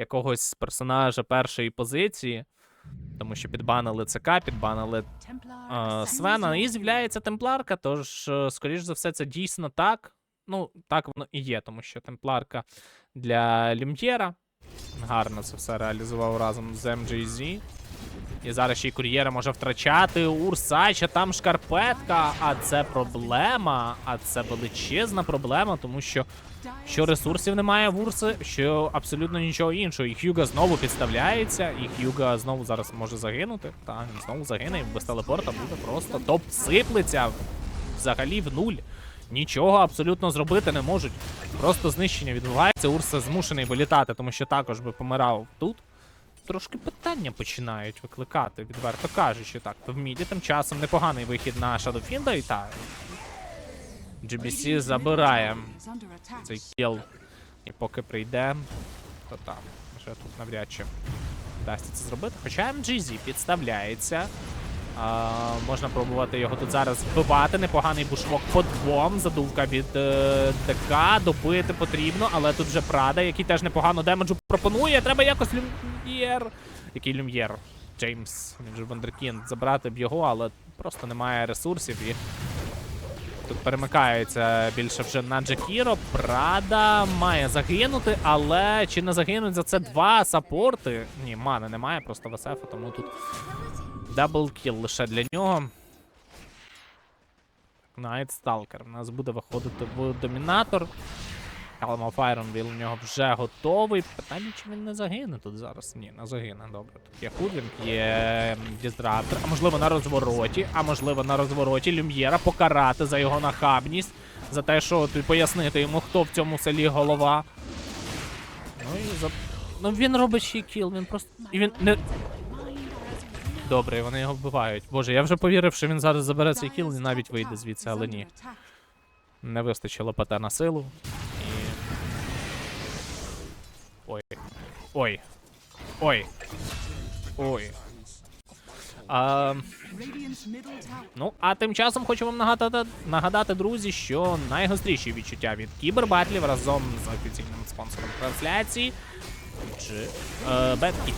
якогось персонажа першої позиції, тому що підбанили ЦК, підбанили е, Свена, і з'являється темпларка. Тож, е, скоріш за все, це дійсно так. Ну, так воно і є, тому що темпларка для Люм'єра. Гарно це все реалізував разом з MJZ. І зараз ще й кур'єра може втрачати. Урсача там шкарпетка. А це проблема. А це величезна проблема, тому що що ресурсів немає в Урси, що абсолютно нічого іншого. І Хьюга знову підставляється, і Хьюга знову зараз може загинути. Та він знову загине, і без телепорта буде просто топ сиплеться взагалі в нуль. Нічого абсолютно зробити не можуть. Просто знищення відбувається. Урса змушений вилітати, тому що також би помирав тут. Трошки питання починають викликати, відверто кажучи. Так, в міді тим часом непоганий вихід на Shadowfield, і так. GBC забирає цей кіл. І поки прийде, то там вже тут навряд чи вдасться це зробити. Хоча MGZ підставляється. А, можна пробувати його тут зараз вбивати. Непоганий бушвок по двом. Задувка від е, ДК. Добити потрібно, але тут вже Прада, який теж непогано демеджу пропонує. Треба якось люм'єр. Який люм'єр? Джеймс, він же Вандеркінд. Забрати б його, але просто немає ресурсів і. Тут перемикається більше вже на Джекіро. Прада має загинути, але чи не загинуть за це два сапорти? Ні, мани немає, просто Весефа, тому тут даблкіл лише для нього. Найт Сталкер. У нас буде виходити в домінатор. Of Iron у нього вже готовий. Питання, чи він не загине тут зараз? Ні, не загине. Добре. Тут є Худвінг, є Дізраптор, а можливо на розвороті, а можливо на розвороті Люм'єра покарати за його нахабність, за те, що от, пояснити йому, хто в цьому селі голова. Ну і за. Ну він робить ще кіл, він просто. І він не. Добре, вони його вбивають. Боже, я вже повірив, що він зараз забере цей кіл і навіть вийде звідси, але ні. Не вистачило ПТ на силу. Ой. Ой. Ой. Ой. А, ну, а тим часом хочу вам нагадати, нагадати, друзі, що найгостріші відчуття від кібербатлів разом з офіційним спонсором трансляції. Чи е, Беткін.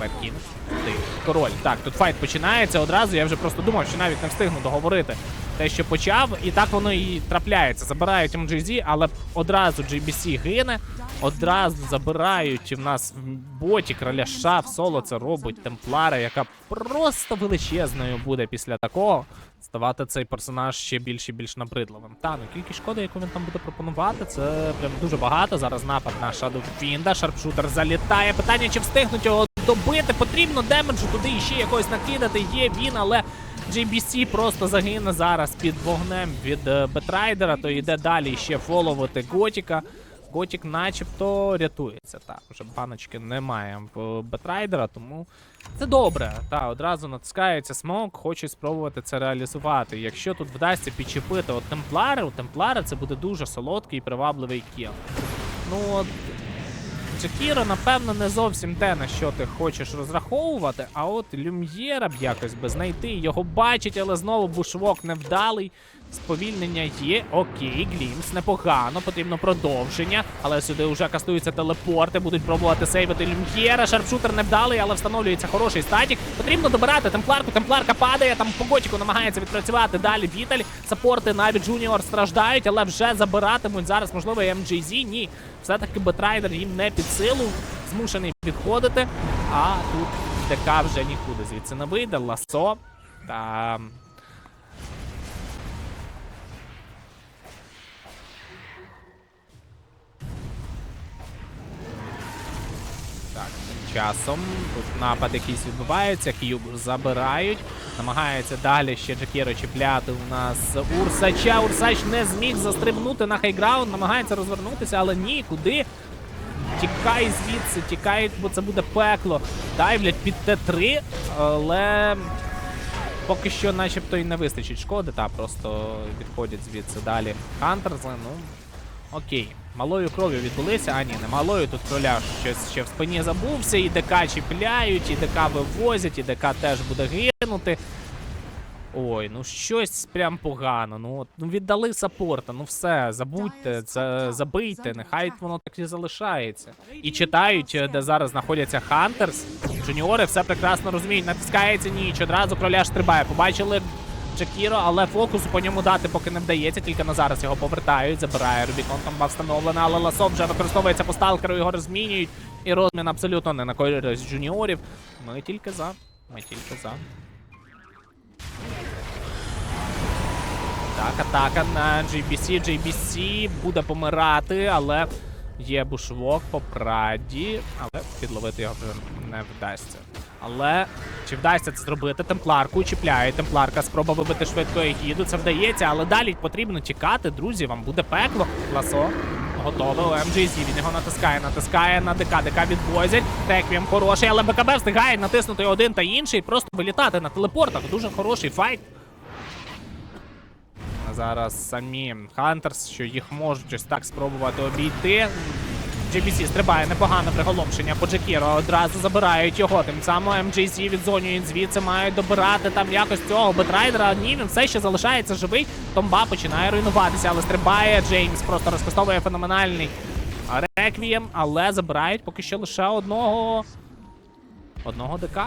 Беткін. Ти король. Так, тут файт починається одразу. Я вже просто думав, що навіть не встигну договорити те, що почав, і так воно і трапляється. Забирають MGZ, але одразу GBC гине, одразу забирають в нас в боті короля США в соло це робить Темплара, яка просто величезною буде після такого. Ставати цей персонаж ще більш і більш набридливим. Та, ну кількість шкоди, яку він там буде пропонувати, це прям дуже багато. Зараз напад на Shadow Fiend, Шарпшутер залітає. Питання, чи встигнуть його добити, потрібно демеджу туди іще якось накидати. Є він, але JBC просто загине зараз під вогнем від е, Бетрайдера, то йде далі ще фоловити Готіка. Готік начебто рятується. Так, вже баночки немає в Бетрайдера, тому це добре. Та, одразу натискається смок, хоче спробувати це реалізувати. Якщо тут вдасться підчепити от темплари, у темплари це буде дуже солодкий і привабливий кіл. Ну от Джекіро, напевно, не зовсім те, на що ти хочеш розраховувати, а от Люм'єра б якось би знайти. Його бачить, але знову бушвок невдалий. Сповільнення є. Окей, Глімс, непогано, потрібно продовження. Але сюди вже кастуються телепорти, будуть пробувати сейвити Люм'єра. Шарпшутер невдалий, але встановлюється хороший статік. Потрібно добирати темпларку. Темпларка падає, там по готіку намагається відпрацювати далі. Віталь. Саппорти навіть Джуніор страждають, але вже забиратимуть зараз, можливо, і MJZ. Ні. Все-таки Бетрайдер їм не під силу, змушений відходити. А тут ДК вже нікуди звідси не вийде. Ласо. Та Так, тим часом тут напад якийсь відбувається, К'юб забирають. Намагається далі ще Джекіро чіпляти у нас Урсача. Урсач не зміг застрибнути на хайграунд, намагається розвернутися, але ні, куди? Тікай звідси, тікай, бо це буде пекло. Дайвлять під Т3, але поки що начебто і не вистачить шкоди, та просто відходять звідси далі. Хантерзи, ну окей. Малою кров'ю відбулися, а ні, не малою, тут кроля щось ще в спині забувся, і ДК чіпляють, і ДК вивозять, і ДК теж буде гинути. Ой, ну щось прям погано. Ну, от, ну віддали саппорта, ну все, забудьте, це забийте, нехай воно так і залишається. І читають, е, де зараз знаходяться Хантерс. Джуніори все прекрасно розуміють, натискається ніч, одразу кроля стрибає. Побачили Джакіро, але фокусу по ньому дати поки не вдається, тільки на зараз його повертають, забирає Рубікон, там встановлена, але ласо вже використовується по сталкеру, його розмінюють. І розмін абсолютно не на користь джуніорів. Ми тільки за. Ми тільки за. Так, атака на JBC. JBC буде помирати, але є бушвок по праді, але підловити його вже не вдасться. Але чи вдасться це зробити? Темпларку чіпляє. Темпларка спроба вибити швидко Егіду. Це вдається, але далі потрібно тікати, друзі. Вам буде пекло. Ласо. Готове MJZ, він його натискає, натискає на ДК, ДК відвозять. Реквієм хороший, але БКБ встигає натиснути один та інший, просто вилітати на телепортах. Дуже хороший файт. Зараз самі Хантерс, що їх можуть ось так спробувати обійти. GBC стрибає непогане приголомшення по Джекіро. Одразу забирають його. Тим самим MJZ відзонюють звідси, мають добирати там якось цього бетрайдера. Ні, він все ще залишається живий. Томба починає руйнуватися, але стрибає Джеймс. Просто розкастовує феноменальний реквієм, але забирають поки що лише одного. Одного ДК.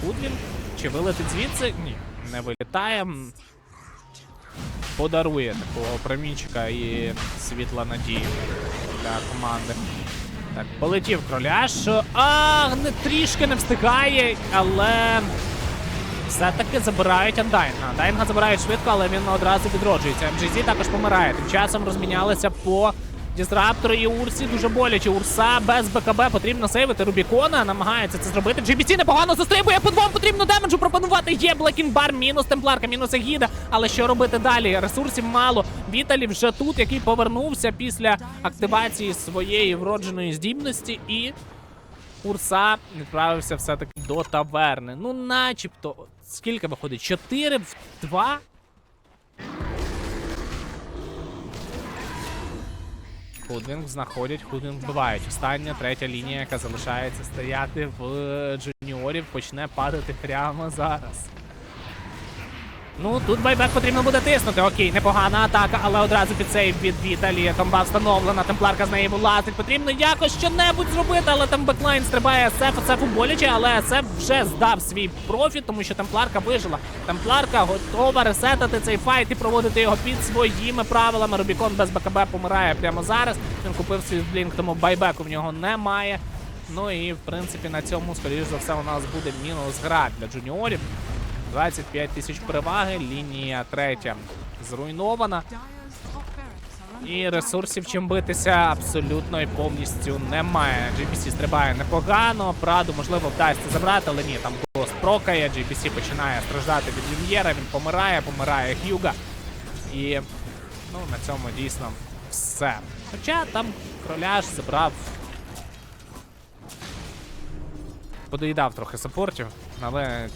Кудлін. Чи вилетить звідси? Ні, не вилітає. Подарує такого промінчика і світла надії для команди. Так, полетів кроляш. А, не трішки не встигає, але все-таки забирають Андайнга. Андайнга забирають швидко, але він одразу відроджується. МЖЗ також помирає. Тим часом розмінялися по Дізраптору і Урсі. Дуже боляче. Урса без БКБ потрібно сейвити Рубікона. Намагається це зробити. GBC непогано застрибує. По двом потрібно демеджу пропонувати. Є Блекінбар, мінус темпларка, мінус Егіда. Але що робити далі? Ресурсів мало. Віталі вже тут, який повернувся після активації своєї вродженої здібності і. Урса відправився все-таки до таверни. Ну, начебто, скільки виходить? 4 в 2? Худвінг знаходять, Худвінг вбивають. Остання третя лінія, яка залишається стояти в джуніорів, почне падати прямо зараз. Ну, тут байбек потрібно буде тиснути. Окей, непогана атака, але одразу під сейв від Віталія. Комба встановлена, темпларка з неї вилазить. Потрібно якось що-небудь зробити, але там беклайн стрибає Сеф, Сефу боляче, але Сеф вже здав свій профіт, тому що темпларка вижила. Темпларка готова ресетати цей файт і проводити його під своїми правилами. Рубікон без БКБ помирає прямо зараз. Він купив свій блінк, тому байбеку в нього немає. Ну і в принципі на цьому, скоріш за все, у нас буде мінус гра для джуніорів. 25 тисяч переваги, лінія третя зруйнована. І ресурсів чим битися абсолютно і повністю немає. GBC стрибає непогано, Праду можливо вдасться забрати, але ні, там Гост прокає, GBC починає страждати від Люм'єра, він помирає, помирає Х'юга. І ну, на цьому дійсно все. Хоча там кроляш забрав. Подоїдав трохи саппортів, але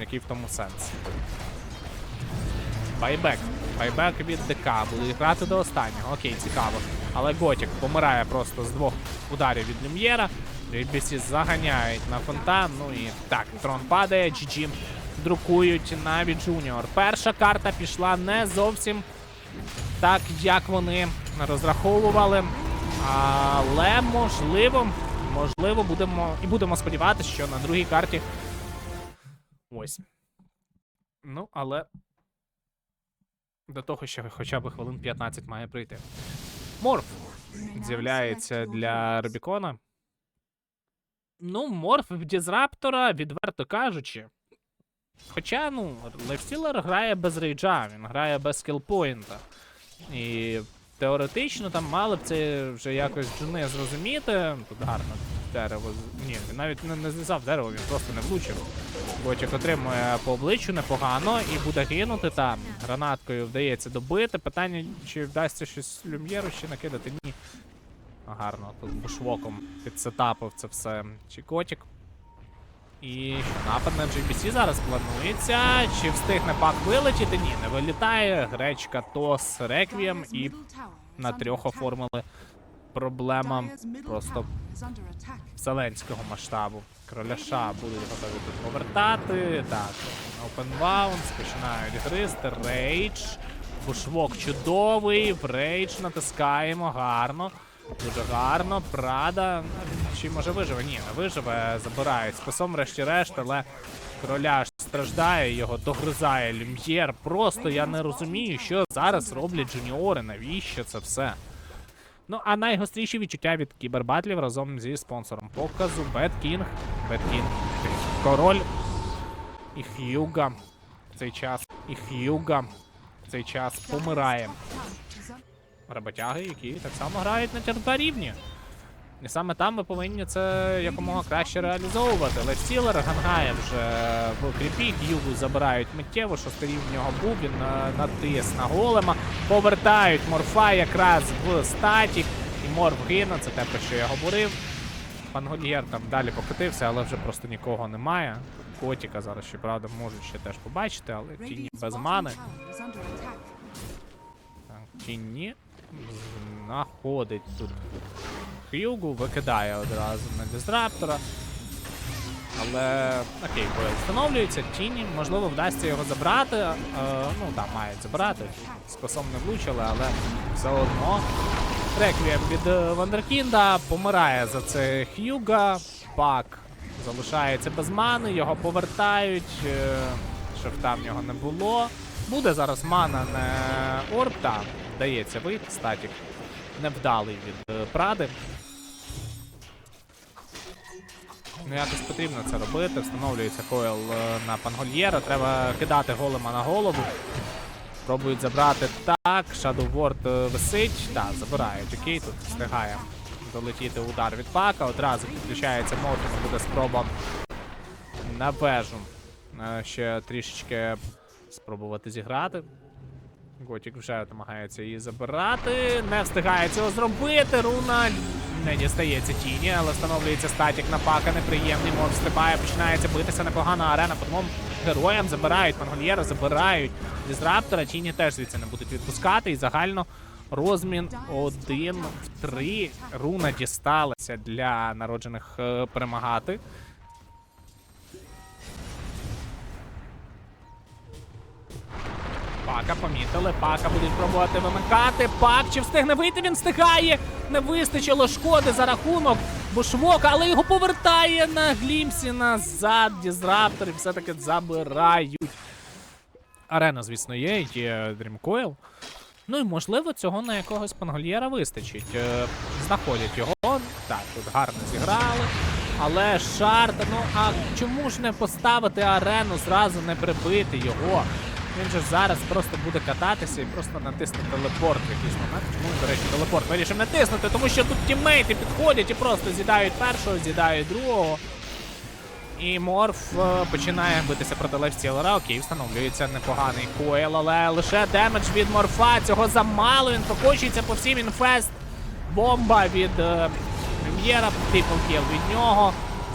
який в тому сенс. Байбек. Байбек від ДК. Будуть грати до останнього. Окей, цікаво. Але Готік помирає просто з двох ударів від Люм'єра. JBC заганяють на фонтан. Ну і так, трон падає, GG друкують навіть Джуніор. Перша карта пішла не зовсім так, як вони розраховували. Але можливо, можливо, будемо і будемо сподіватися, що на другій карті. Ось. Ну, але до того ще хоча б хвилин 15 має прийти. Морф з'являється для Рубікона. Ну, морф Дізраптора, відверто кажучи. Хоча, ну, Лайфстілер грає без рейджа, він грає без скілпоінта. І теоретично там мали б це вже якось джуни зрозуміти. Тут гарно дерево. Ні, він навіть не, не знизав дерево, він просто не влучив. Ботік отримує по обличчю непогано і буде гинути там. Гранаткою вдається добити. Питання, чи вдасться щось люм'єру ще накидати? Ні. Гарно, тут бушвоком підсетапив це все Чікотік. І що, напад на GBC зараз планується. Чи встигне пак вилетіти? Ні, не вилітає. Гречка, Тос, Реквієм і на трьох оформили проблема просто вселенського масштабу. Кроляша будуть готові тут повертати. Так, Open Bounce, починають гристи. Рейдж. Бушвок чудовий. В Рейдж натискаємо. Гарно. Дуже гарно. Прада. Чи може виживе? Ні, не виживе. Забирають. Списом врешті-решт, але короля страждає, його догризає Люм'єр. Просто я не розумію, що зараз роблять джуніори. Навіщо це все? Ну, а найгостріші відчуття від кібербатлів разом зі спонсором показу. Bad King. Король і Х'юга цей час. І Х'юга цей час помирає. Роботяги, які так само грають на тертарівні. рівні. І саме там ми повинні це якомога краще реалізовувати. Але Стілер гангає вже в кріпі, Х'югу забирають миттєво, що старів в нього був, він е, натис на голема. Повертають морфа якраз в статік. І морф гине, це те, про що я говорив. Пан там далі покотився, але вже просто нікого немає. Котіка зараз, щоправда, можуть ще теж побачити, але тіні без мани. Так, тіні знаходить тут Х'югу, викидає одразу на дизраптора. Але окей, бой встановлюється, тіні, можливо, вдасться його забрати. Е, ну так, мають забрати. З не влучили, але все одно. Реквієм від е, Вандеркінда помирає за це Х'юга. Пак залишається без мани, його повертають. Е, шифта в нього не було. Буде зараз мана не орб, та вдається вийти. Статік невдалий від е, Пради. Ну, якось потрібно це робити. Встановлюється койл е, на Пангольєра. Треба кидати голема на голову. Пробують забрати так. Shadow Ward е, висить. Так, забирають. Окей, тут встигає долетіти удар від пака. Одразу підключається Морфін, буде спроба на вежу. Ще трішечки спробувати зіграти. Готік вже намагається її забирати. Не встигає цього зробити. Руна не дістається тіні, але встановлюється статік на пака. Неприємний моб стрибає, починається битися непогана арена. По двом героям забирають. Пангольєра забирають. Дізраптора тіні теж звідси не будуть відпускати. І загально розмін один в три. Руна дісталася для народжених е, перемагати. Пака помітили, пака будуть пробувати вимикати. Пак чи встигне вийти? Він встигає. Не вистачило шкоди за рахунок бушвока, але його повертає на глімсі назад. Дізраптори все-таки забирають. Арена, звісно, є, є Дрімкойл. Ну і можливо цього на якогось пангольєра вистачить. Е, знаходять його. Так, тут гарно зіграли. Але шарт, ну а чому ж не поставити арену, зразу не прибити його? Він же зараз просто буде кататися і просто натисне телепорт в якийсь момент. Чому, до речі, телепорт вирішив натиснути, тому що тут тіммейти підходять і просто з'їдають першого, з'їдають другого. І Морф е, починає битися проти лайфстілера. Окей, встановлюється непоганий койл, але лише демедж від Морфа. Цього замало. Він прокочується по всім інфест. Бомба від е, прем'єра, трипл кіл від нього.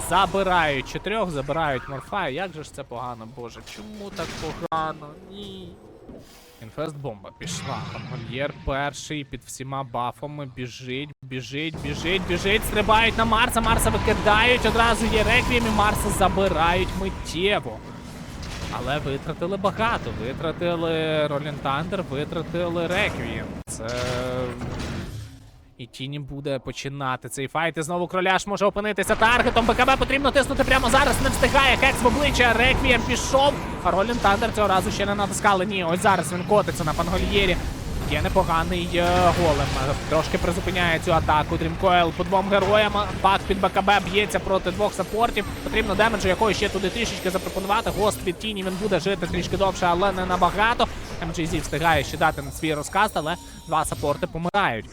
Забирають чотирьох, забирають Морфа. Як же ж це погано, боже? Чому так погано? Ні. Інфест бомба пішла. Мольєр перший під всіма бафами. Біжить, біжить, біжить, біжить. Стрибають на Марса. Марса викидають. Одразу є реквієм і Марса забирають миттєво. Але витратили багато. Витратили Ролін Тандер, витратили Реквієм. Це. І Тіні буде починати цей файт. І знову кроляш може опинитися таргетом. БКБ потрібно тиснути прямо зараз. Не встигає. Хекс в обличчя. Реквієм пішов. А Ролін Тандер цього разу ще не натискали. Ні, ось зараз він котиться на пангольєрі. Є непоганий е, голем. Трошки призупиняє цю атаку. Дрімкойл по двом героям. Пак під БКБ б'ється проти двох саппортів. Потрібно демеджу, якого ще туди трішечки запропонувати. Гост від тіні він буде жити трішки довше, але не набагато. MGZ встигає ще дати на свій розказ, але два саппорти помирають.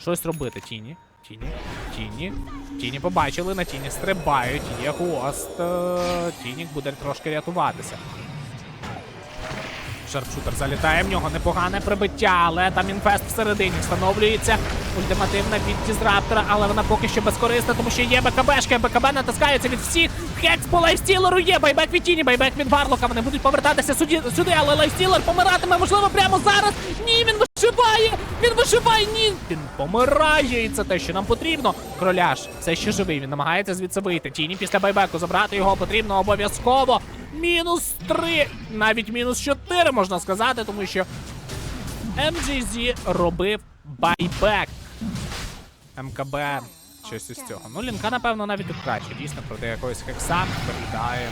Щось робити, тіні. Тіні, тіні. Тіні побачили, на тіні стрибають. Є гост. Е, Тінік буде трошки рятуватися. Шарпшутер залітає в нього непогане прибиття, але там інфест всередині встановлюється. Ультимативна від Дізраптора, але вона поки що безкорисна, тому що є БКБшка. БКБ натискається від всіх. Хекс по лайфстілеру є. Байбек від Тіні, байбек від Варлока. Вони будуть повертатися сюди, але лайфстілер помиратиме, можливо, прямо зараз. Ні, він вишиває! Він вишиває! Ні! Він помирає, і це те, що нам потрібно. Кроляш все ще живий. Він намагається звідси вийти. Тіні після байбеку забрати його потрібно обов'язково. Мінус 3, навіть мінус 4, можна сказати, тому що MGZ робив байбек. МКБ, щось із цього. Ну, лінка, напевно, навіть краще. Дійсно, проти якогось хекса виглядає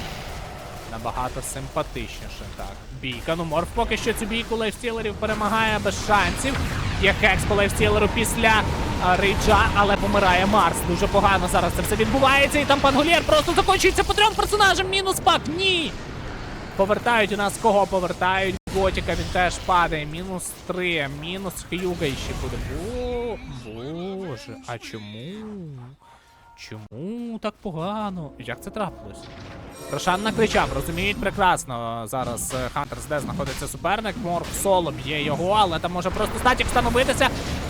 набагато симпатичніше. Так, бійка. Ну, Морф поки що цю бійку лайфстілерів перемагає без шансів. Є хекс по лайфстілеру після а, рейджа, але помирає Марс. Дуже погано зараз це все відбувається. І там Пангулєр просто закінчується по трьом персонажам. Мінус пак. Ні. Повертають у нас кого повертають? Готіка, він теж падає. Мінус 3, мінус Х'юга ще буде. Бо... Боже, а чому? Чому так погано? Як це трапилось? Рошан накричав, розуміють прекрасно. Зараз Хантерс, де знаходиться суперник. Морф соло б'є його, але там може просто статік встановитися.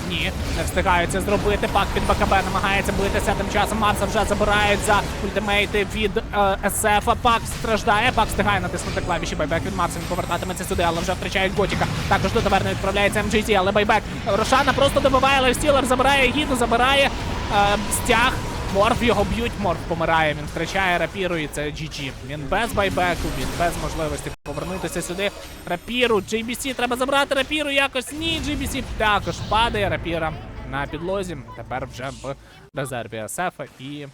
Ні, не встигають це зробити. Пак під БКБ намагається битися. Тим часом Марса вже забирають за ультимейти від е, СФ. Пак страждає. Пак встигає натиснути клавіші байбек від Марса. Він повертатиметься сюди, але вже втрачають Готіка. Також до таверни відправляється МГТ, але байбек Рошана просто добиває лайфстілер, забирає гіду, забирає е, стяг. Морф його б'ють, Морф помирає, він втрачає рапіру і це GG. Він без байбеку, він без можливості повернутися сюди. Рапіру, JBC, треба забрати рапіру якось. Ні, JBC також падає рапіра на підлозі. Тепер вже в резерві Асефа і.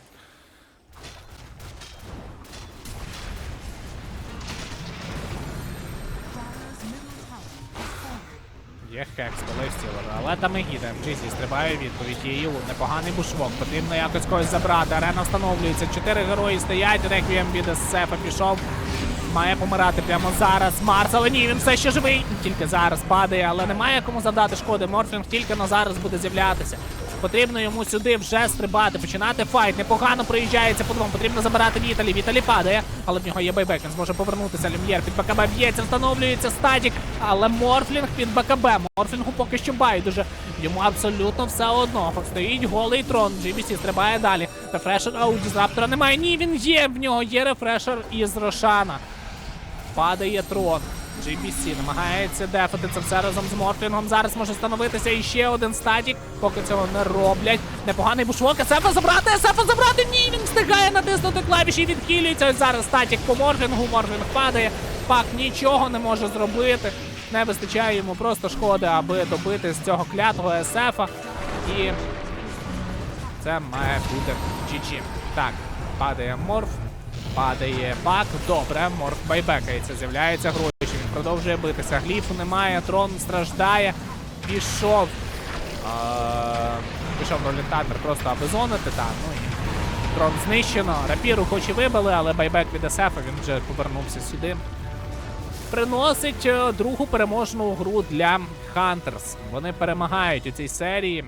Є хекс, коли стілер, але там і гіде. Джизі стрибає відповідь. Є Ілу, непоганий бушвок. Потрібно якось когось забрати. Арена встановлюється. Чотири герої стоять. Реквієм від Сефа пішов. Має помирати прямо зараз. Марс, але ні, він все ще живий. Тільки зараз падає, але немає кому завдати шкоди. Морфінг тільки на зараз буде з'являтися. Потрібно йому сюди вже стрибати, починати файт. Непогано проїжджається по двом. Потрібно забирати Віталі. Віталі падає, але в нього є байбек. Він зможе повернутися. Люм'єр під БКБ б'ється, встановлюється статік. Але Морфлінг під БКБ. Морфлінгу поки що байдуже. Йому абсолютно все одно. Стоїть голий трон. GBC стрибає далі. Рефрешер аут дізраптора немає. Ні, він є. В нього є рефрешер із Рошана. Падає трон. GBC намагається дефати це все разом з Морфінгом. Зараз може становитися іще один статік. Поки цього не роблять. Непоганий бушвок. Сефа забрати, Сефа забрати. Ні, він встигає натиснути клавіші відхилюється. Ось зараз статік по Морфінгу. Морфінг падає. Пак нічого не може зробити. Не вистачає йому просто шкоди, аби добити з цього клятого СФа. І це має бути GG. Так, падає морф, падає пак. Добре, морф байбекається, з'являється гроші. Продовжує битися. Гліфу немає, трон страждає. Пішов. Пішов ролітатор просто аби зонити. Так, ну і трон знищено. Рапіру хоч і вибили, але байбек від СФ, він вже повернувся сюди. Приносить е, другу переможну гру для Hunters. Вони перемагають у цій серії.